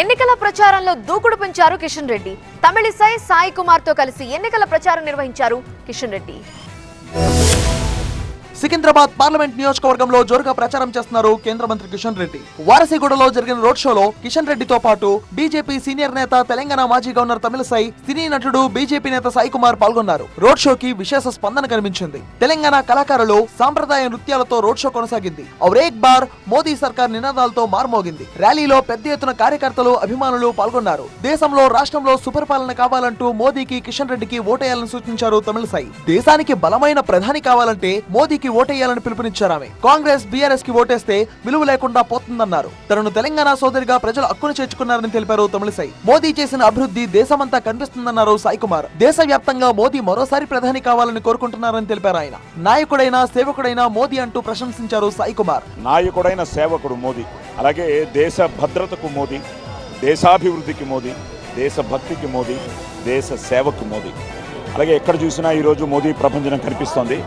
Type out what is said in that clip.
ఎన్నికల ప్రచారంలో దూకుడు పెంచారు కిషన్ రెడ్డి. తమిళిసై సాయి కుమార్తో కలిసి ఎన్నికల ప్రచారం నిర్వహించారు కిషన్ రెడ్డి. సికింద్రాబాద్ పార్లమెంట్ నియోజకవర్గంలో జోరుగా ప్రచారం చేస్తున్నారు కేంద్ర మంత్రి కిషన్ రెడ్డి. వారసిగూడలో జరిగిన రోడ్ షోలో కిషన్ రెడ్డితో పాటు బీజేపీ సీనియర్ నేత తెలంగాణ మాజీ గవర్నర్ తమిళసై సినీ నటుడు బీజేపీ నేత సాయి కుమార్ పాల్గొన్నారు. రోడ్ షోకి విశేష స్పందన కనిపించింది. తెలంగాణ కళాకారులు సాంప్రదాయ నృత్యాలతో రోడ్ షో కొనసాగింది. ఔరేక్ బార్ మోదీ సర్కార్ నినాదాలతో మార్మోగింది. ర్యాలీలో పెద్ద ఎత్తున కార్యకర్తలు అభిమానులు పాల్గొన్నారు. దేశంలో రాష్ట్రంలో సుపరిపాలన కావాలంటూ మోదీకి కిషన్ రెడ్డికి ఓటేయాలని సూచించారు తమిళసై. దేశానికి బలమైన ప్రధాని కావాలంటే మోదీకి ఓటేయాలని పిలుపునిచ్చారు ఆమె. కాంగ్రెస్ బీఆర్ఎస్కి ఓటేస్తే విలువ లేకుండా పోతుందన్నారు. తనను తెలంగాణ సోదరిగా ప్రజలు హక్కును చేర్చుకున్నారని తెలిపారు తమిళసై. మోదీ చేసిన అభివృద్ధి దేశమంతా కనిపిస్తుందన్నారు సాయి కుమార్ దేశవ్యాప్తంగా మోదీ మరోసారి ప్రధాని కావాలని కోరుకుంటున్నారని తెలిపారు ఆయన. నాయకుడైన సేవకుడైన మోదీ అంటూ ప్రశంసించారు సాయి కుమార్ నాయకుడైన సేవకుడు మోదీ. అలాగే దేశ భద్రతకు మోదీ దేశాభివృద్ధికి మోదీ దేశభక్తికి మోదీ దేశ సేవకు మోదీ. అలాగే ఎక్కడ చూసినా ఈరోజు మోదీ ప్రపంచం కనిపిస్తోంది.